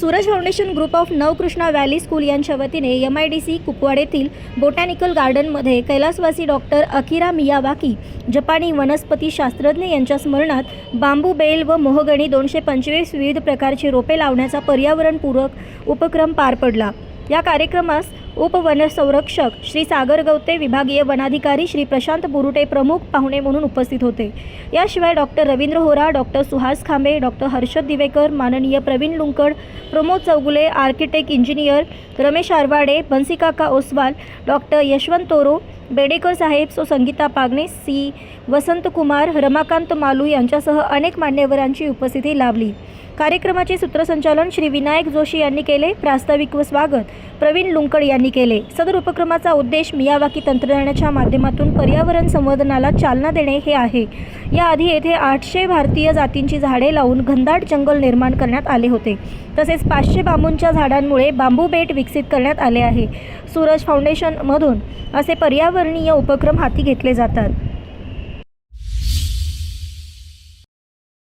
Suraj foundation group of Navkrishna valley school यांच्या वतीने M I D C Kupwad येथील botanical गार्डनमध्ये कैलासवासी डॉक्टर अकिरा मियावाकी जपानी वनस्पती शास्त्रज्ञ यांच्या स्मरणात बांबू बेल व मोहगणी दोनशे पंचवीस विविध प्रकारची रोपे लावण्याचा पर्यावरणपूरक उपक्रम पार पडला. या कार्यक्रमास उपवनसंरक्षक श्री सागर गवते विभागीय वनाधिकारी श्री प्रशांत बुरुटे प्रमुख पाहुणे म्हणून उपस्थित होते. याशिवाय डॉक्टर रवींद्र होरा डॉक्टर सुहास खांबे डॉक्टर हर्षद दिवेकर माननीय प्रवीण लुंकड प्रमोद चौगुले आर्किटेक्ट इंजिनियर रमेश आरवाडे बन्सीकाका ओसवाल डॉक्टर यशवंत तोरो बेडेकर साहेब सो संगीता पागणे सी. वसंतकुमार रमाकांत मालू यांच्यासह अनेक मान्यवरांची उपस्थिती लाभली. कार्यक्रमाचे सूत्रसंचालन श्री विनायक जोशी यांनी केले. प्रास्ताविक व स्वागत प्रवीण लुंकड यांनी केले. सदर उपक्रमाचा उद्देश मियावाकी तंत्रज्ञानाच्या माध्यमातून पर्यावरण संवर्धनाला चालना देणे हे आहे. याआधी येथे आठशे भारतीय जातींची झाडे लावून घनदाट जंगल निर्माण करण्यात आले होते. तसेच पाचशे बांबूंच्या झाडांमुळे बांबू बेट विकसित करण्यात आले आहे. सूरज फाउंडेशनमधून असे पर्यावरणीय उपक्रम हाती घेतले जातात.